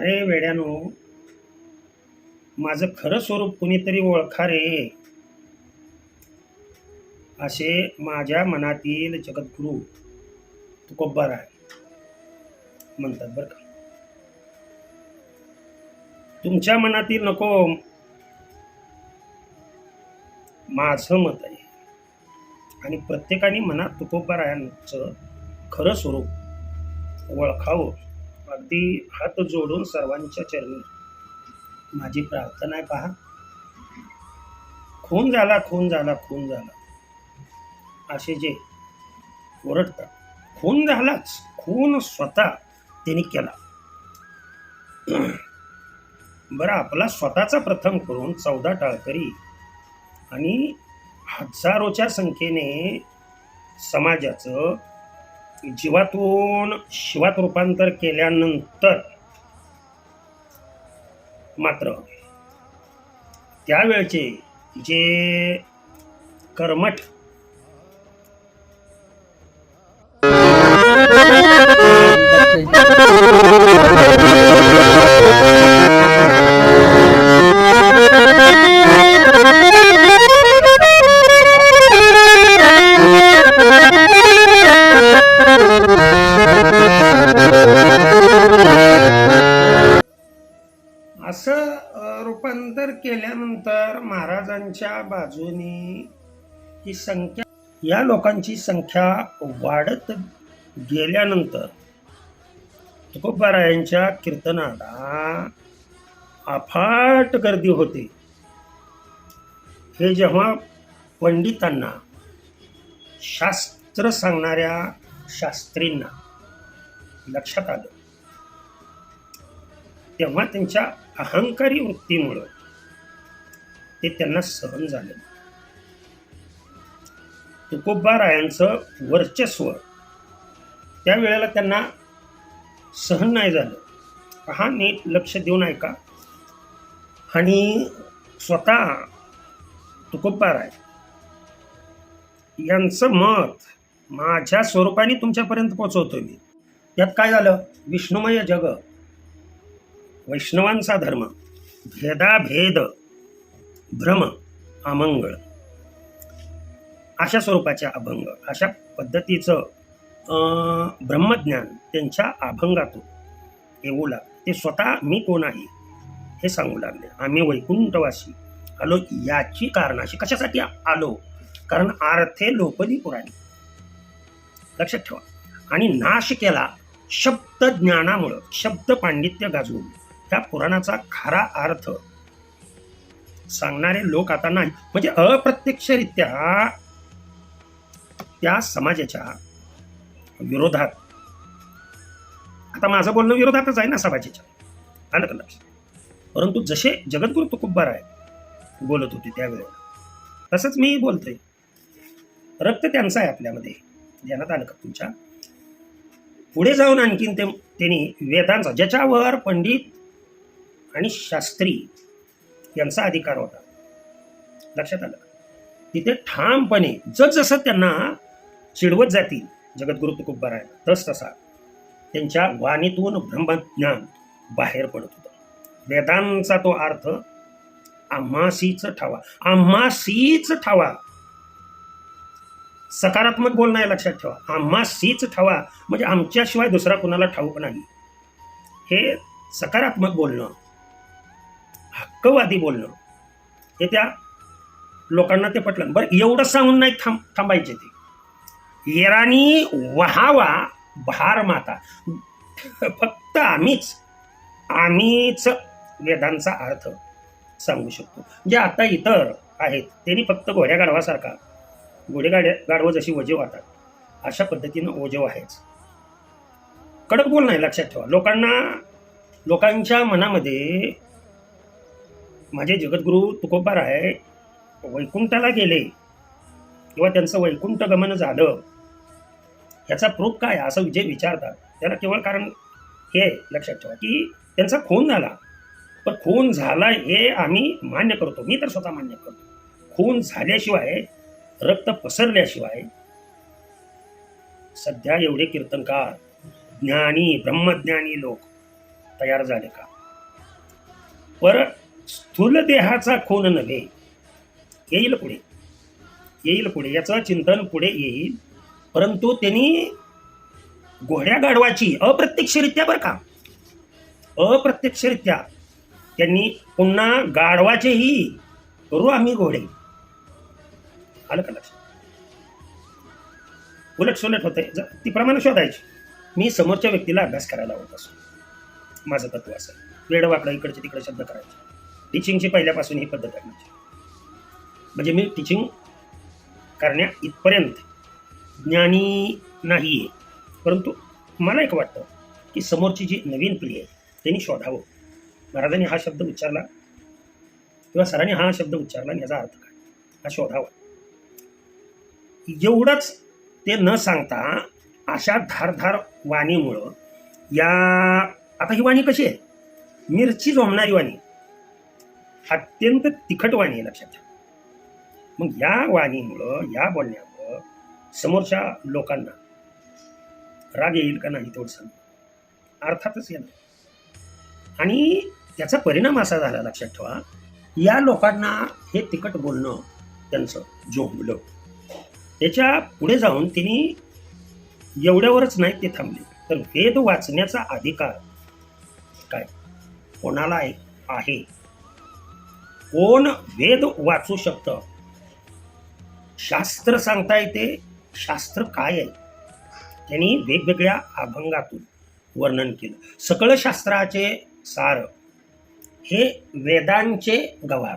अरे वेड्यानो माझं खरं स्वरूप कुणीतरी ओळखा रे. असे माझ्या मनातील जगद्गुरू तुकोब्बार आहे. म्हणतात बरं का. तुमच्या मनातील नको. माझं मत आहे. आणि प्रत्येकाने मनात तुकोबारायांचं खरं स्वरूप ओळखावं. अगदी हात जोडून सर्वांच्या चरणी. माझी प्रार्थना आहे पहा. खून झाला खून झाला खून झाला. असे जे ओरडतात. खून झालाच खून स्वतः त्यांनी केला. बरं आपला स्वतःचा प्रथम करून चौदा टाळकरी आणि हजारोच्या संख्येने समाजाचं जीवातून शिवात रूपांतर केल्यानंतर मात्र त्यावेळचे जे कर्मठ लोकांच्या बाजूने ही संख्या या लोकांची संख्या वाढत गेल्यानंतर तुकोबारायांच्या कीर्तनाला अफाट गर्दी होते. हे जेव्हा पंडितांना शास्त्र सांगणाऱ्या शास्त्रींना लक्षात आलं तेव्हा त्यांच्या अहंकारी वृत्तीमुळं ते त्यांना सहन झालं तुकोबारायांचं वर्चस्व त्यावेळेला त्यांना सहन नाही झालं. हा नीट लक्ष देऊन ऐका. आणि स्वतः तुकोबाराय यांचं मत माझ्या स्वरूपाने तुमच्यापर्यंत पोचवतो मी. यात काय झालं? विष्णुमय जग वैष्णवांचा धर्म भेदाभेद भ्रम अमंगळ. अशा स्वरूपाचे अभंग अशा पद्धतीचं ब्रह्मज्ञान त्यांच्या अभंगातून येऊ लागलं. ते स्वतः मी कोण आहे हे सांगू लागले. आम्ही वैकुंठवासी आलो याची कारणाशी कशासाठी आलो? कारण आर्थे लोपदी पुराणी. लक्षात ठेवा. आणि नाश केला शब्द ज्ञानामुळं शब्द पांडित्य गाजवून. त्या पुराणाचा खरा अर्थ सांगणारे लोक आता नाही. म्हणजे अप्रत्यक्षरित्या त्या समाजाच्या विरोधात. आता माझं बोलणं विरोधातच आहे ना समाजाच्या. आलं का लक्ष? परंतु जसे जगद्गुरु तुकुब्बार आहे बोलत होते त्यावेळेला. तसंच मी बोलतोय. रक्त त्यांचं आहे आपल्यामध्ये. ध्यानात आलं का तुमच्या? पुढे जाऊन आणखीन ते त्यांनी वेदांचा ज्याच्यावर पंडित आणि शास्त्री यांचा अधिकार होता. लक्षात आलं तिथे ठामपणे जसजसं त्यांना चिडवत जातील जगद्गुरु तुकुब्बार आहे तस तसा त्यांच्या वाणीतून ब्रह्मज्ञान बाहेर पडत होतं. वेदांचा तो अर्थ आम्हासीच ठावा आम्हासीच ठावा. सकारात्मक बोलणं आहे लक्षात ठेवा. आम्हासीच ठावा म्हणजे आमच्याशिवाय दुसरा कुणाला ठाऊक नाही. हे सकारात्मक बोलणं हक्कवादी बोलणं हे त्या लोकांना ते पटलं. बरं एवढं सांगून नाही थांब थांबायचे ते. येराणी वहावा भार माता. फक्त आम्हीच आम्हीच वेदांचा अर्थ सांगू शकतो. जे आता इतर आहेत त्यांनी फक्त घोड्या गाढवासारखा घोडेगाड्या गाढवं जशी वजीव वाहतात अशा पद्धतीनं ओजव आहेच. कडक बोल नाही लक्षात ठेवा. लोकांना लोकांच्या मनामध्ये माझे जगद्गुरू तुकोबार आहे वैकुंठाला गेले. किंवा त्यांचं वैकुंठ गमन झालं. ह्याचा प्रूफ काय? असं जे विचारतात. त्याला केवळ कारण हे आहे, लक्षात ठेवा की त्यांचा खून झाला. पण खून झाला हे आम्ही मान्य करतो. मी तर स्वतः मान्य करतो. खून झाल्याशिवाय रक्त पसरल्याशिवाय सध्या एवढे कीर्तनकार ज्ञानी ब्रह्मज्ञानी लोक तयार झाले का? पर स्थूल देहाचा खून नव्हे. येईल पुढे. येईल पुढे. याचं चिंतन पुढे येईल. परंतु त्यांनी घोड्या गाढवाची अप्रत्यक्षरित्या बरं का. अप्रत्यक्षरित्या त्यांनी पुन्हा गाढवाचेही करू आम्ही घोडे. आलं का लक्ष? उलट सुलट होते ती प्रमाणे शोधायची. मी समोरच्या व्यक्तीला अभ्यास करायला होत असतो. माझं तत्व असं. वेळ वाकडा इकडचे तिकडे शब्द करायचे. टीचिंगची पहिल्यापासून ही पद्धत आहे. माझी म्हणजे मी टीचिंग करण्या इथपर्यंत ज्ञानी नाही आहे परंतु मला एक वाटतं की समोरची जी नवीन पिढी आहे त्यांनी शोधावं. महाराजांनी हा शब्द उच्चारला किंवा सरांनी हा शब्द उच्चारला आणि याचा अर्थ काय? हा शोधावा. एवढंच ते न सांगता अशा धारधार वाणीमुळं या आता ही वाणी कशी आहे? मिरची जोमणारी वाणी. अत्यंत तिखट वाणी आहे लक्षात ठेवा. मग या वाणीमुळं या बोलण्यामुळं समोरच्या लोकांना राग येईल का नाही तेवढं सांग अर्थातच येणार आणि त्याचा परिणाम असा झाला लक्षात ठेवा या लोकांना हे तिखट बोलणं त्यांचं जोमलं त्याच्या पुढे जाऊन त्यांनी एवढ्यावरच नाही ते थांबले. तर वेद वाचण्याचा अधिकार काय? कोणाला आहे? आहे. कोण वेद वाचू शकतं? शास्त्र सांगता येते शास्त्र काय आहे? त्यांनी वेगवेगळ्या अभंगातून वर्णन केलं. सकळ शास्त्राचे सार हे वेदांचे गवार.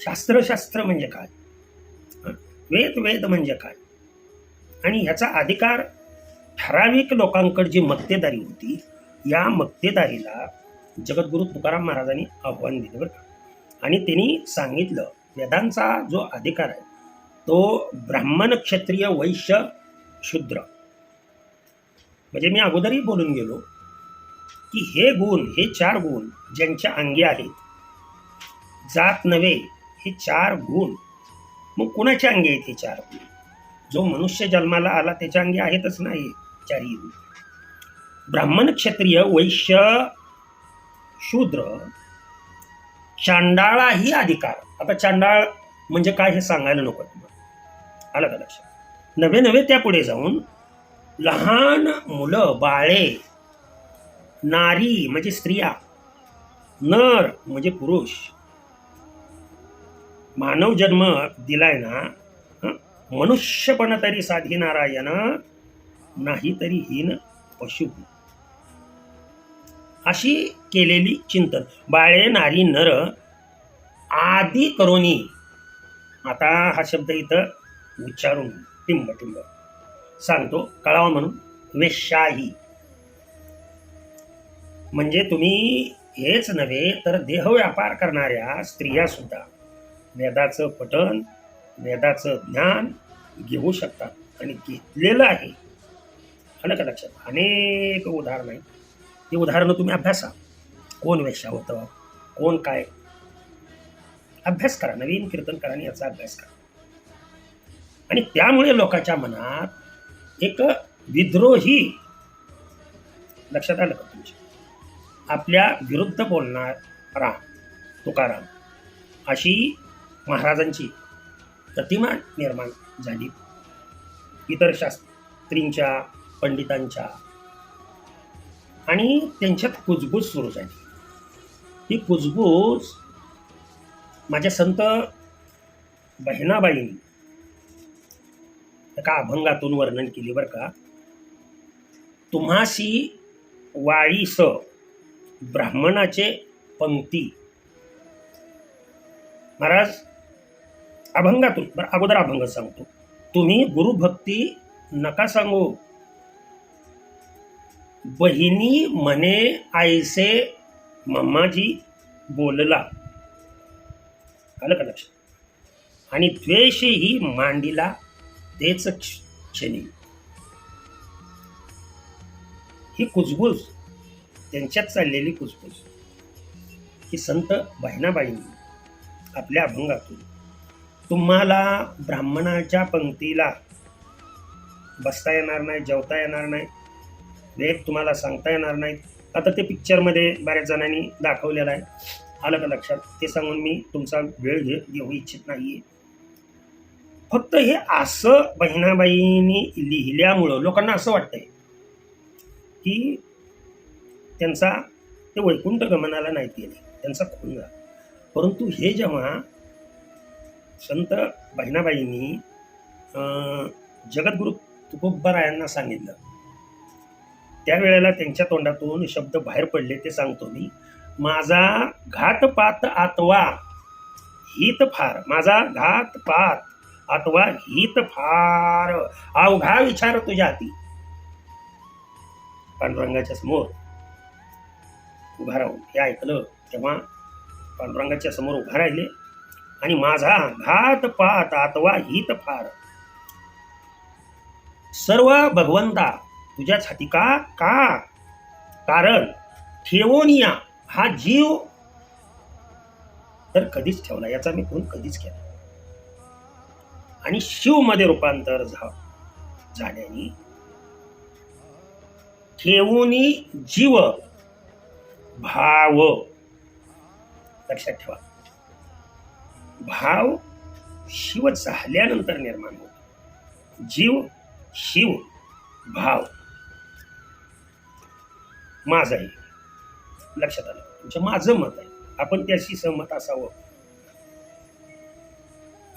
शास्त्र शास्त्र म्हणजे काय? वेद वेद म्हणजे काय? आणि ह्याचा अधिकार ठराविक लोकांकडे जी मक्तेदारी होती या मक्तेदारीला जगद्गुरू तुकाराम महाराजांनी आव्हान दिलं बरं का. आणि त्यांनी सांगितलं वेदांचा जो अधिकार आहे तो ब्राह्मण क्षत्रिय वैश्य शूद्र म्हणजे मी अगोदरही बोलून गेलो की हे गुण हे चार गुण ज्यांच्या अंगी आहेत जात नव्हे हे चार गुण. मग कुणाच्या अंगी आहेत हे चार गुण? जो मनुष्य जन्माला आला त्याच्या अंगी आहेतच नाही चारही गुण. ब्राह्मण क्षत्रिय वैश्य शूद्र चांडाळाही अधिकार. आता चांडाळ म्हणजे काय हे सांगायला नको तुम्हाला. आलं का लक्षात? नवे नवे त्या पुढे जाऊन लहान मुलं बाळे नारी म्हणजे स्त्रिया नर म्हणजे पुरुष मानव जन्म दिलाय ना मनुष्यपण तरी साधी नारायण नाही तरी हीन पशु. अशी केलेली चिंतन. बाळे नारी नर आदी करोनी. आता हा शब्द इथं उच्चारून टिंब टिंब सांगतो. कळावा म्हणून. वेशाही म्हणजे तुम्ही हेच नव्हे तर देहव्यापार करणाऱ्या स्त्रिया सुद्धा वेदाचं पठण वेदाचं ज्ञान घेऊ शकतात. आणि घेतलेलं आहे. आलं का लक्षात? अनेक उदाहरण आहेत. ती उदाहरणं तुम्ही अभ्यासा. कोण वेश्या होतं? कोण काय? अभ्यास करा नवीन कीर्तन करा आणि याचा अभ्यास करा. आणि त्यामुळे लोकांच्या मनात एक विद्रोही लक्षात आलं का तुमच्या? आपल्या विरुद्ध बोलणारा तुकाराम अशी महाराजांची प्रतिमा निर्माण झाली. इतर शास्त्रींच्या पंडितांच्या आणि त्यांच्यात कुजबूज सुरू झाली. ही कुजबूज माझ्या संत बहिणाबाईंनी एका अभंगातून वर्णन केली बरं का? तुम्हाशी वाळीस ब्राह्मणाचे पंक्ती. महाराज अभंगातून बरं अगोदर अभंग सांगतो. तुम्ही गुरुभक्ती नका सांगू. बहिणी म्हणे आईसे मम्माजी बोलला. आलं का लक्षात? आणि द्वेषही मांडीला तेच क्षणी. ही कुजबूज त्यांच्यात चाललेली कुजबूज. ही संत बहिणाबाईंनी आपल्या अभंगातून तुम्हाला ब्राह्मणाच्या पंक्तीला बसता येणार नाही जेवता येणार नाही रेट तुम्हाला सांगता येणार नाहीत. आता ते पिक्चरमध्ये बऱ्याच जणांनी दाखवलेलं आहे. आलं का लक्षात? ते सांगून मी तुमचा वेळ घे घेऊ इच्छित नाही फक्त हे असं बहिणाबाईंनी लिहिल्यामुळं लोकांना असं वाटतंय की त्यांचा ते वैकुंठ गमनाला नाही गेले. त्यांचा खून झाला परंतु हे जेव्हा संत बहिणाबाईंनी जगद्गुरु तुकोबरायांना सांगितलं त्यावेळेला त्यांच्या तोंडातून शब्द बाहेर पडले ते सांगतो मी. माझा घातपात आतवा हित फार माझा घातपात आतवा हित फार. अवघा विचार तुझ्या हाती. पांडुरंगाच्या समोर उभा राहून हे ऐकलं तेव्हा पांडुरंगाच्या समोर उभा राहिले आणि माझा घात पात आतवा हित फार. सर्व भगवंता तुझ्याच हाती का? का? कारण ठेवोनिया हा जीव. तर कधीच ठेवला याचा मी फोन कधीच केला आणि शिवमध्ये रूपांतर झा झाल्याने ठेवूनी जीव भाव लक्षात ठेवा. भाव शिव झाल्यानंतर निर्माण होतो. जीव शिव भाव. माझं आहे. लक्षात आलं. म्हणजे माझं मत आहे. आपण त्याशी सहमत असावं.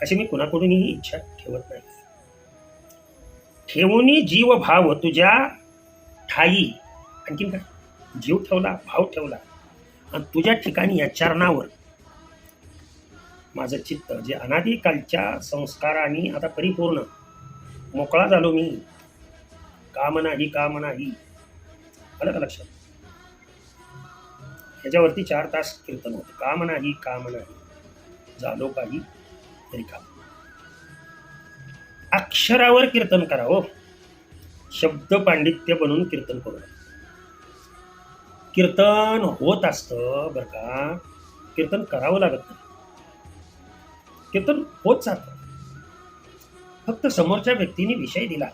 अशी मी कुणाकडूनही इच्छा ठेवत नाही. ठेवूनी जीव भाव तुझ्या ठाई. आणखीन काय? जीव ठेवला भाव ठेवला. आणि तुझ्या ठिकाणी या चरणावर माझं चित्त जे अनादिकालच्या संस्काराने आता परिपूर्ण मोकळा झालो मी. काम नाही काम नाही आलं का लक्षात? त्याच्यावरती चार तास कीर्तन होतं. काम नाही काम नाही. झालो काही तरी काम. अक्षरावर कीर्तन करावं हो. शब्द पांडित्य बनून कीर्तन करू कीर्तन होत असतं बरं का. कीर्तन करावं लागत नाही. कीर्तन होत जातं. फक्त समोरच्या व्यक्तीने विषय दिला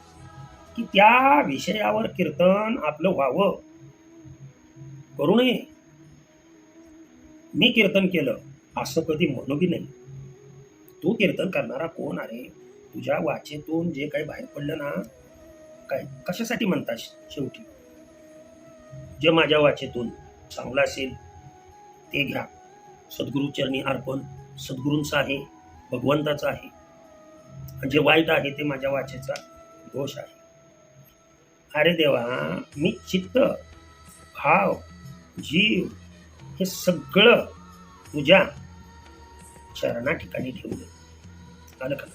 की त्या विषयावर कीर्तन आपलं व्हावं. करू नये. मी कीर्तन केलं. असं कधी म्हणू नाही. तू कीर्तन करणारा कोण आहे? तुझ्या वाचेतून जे काही बाहेर पडलं ना काय कशासाठी म्हणता शेवटी? जे माझ्या वाचेतून चांगलं असेल ते घ्या. सद्गुरूचरणी अर्पण. सद्गुरूंचं आहे भगवंताचं आहे. आणि जे वाईट आहे ते माझ्या वाचेचा दोष आहे. अरे देवा मी चित्त भाव जीव हे सगळं तुझ्या चरणा ठिकाणी ठेवलं आलं का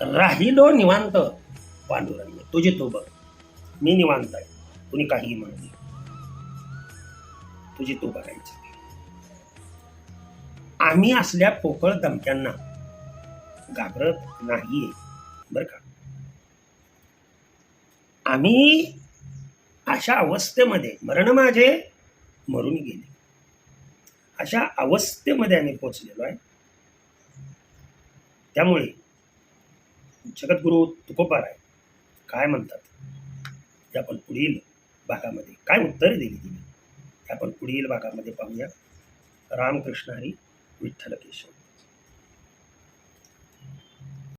राहिलो निवांत पांडुरंग. तुझे तो बघ. मी निवांत आहे. कुणी काहीही म्हणू तुझी तो बघायचं. आम्ही असल्या पोकळ दमक्यांना घाबरत नाहीये. बरं का? आम्ही अशा अवस्थेमध्ये मरण माझे मरून गेले. अशा अवस्थेमध्ये आम्ही पोचलेलो आहे. त्यामुळे जगद्गुरु तुकोबार आहे काय म्हणतात? ते आपण पुढील भागामध्ये काय उत्तरे दिली तिने ते आपण पुढील भागामध्ये पाहूया. रामकृष्ण हरी विठ्ठल केशव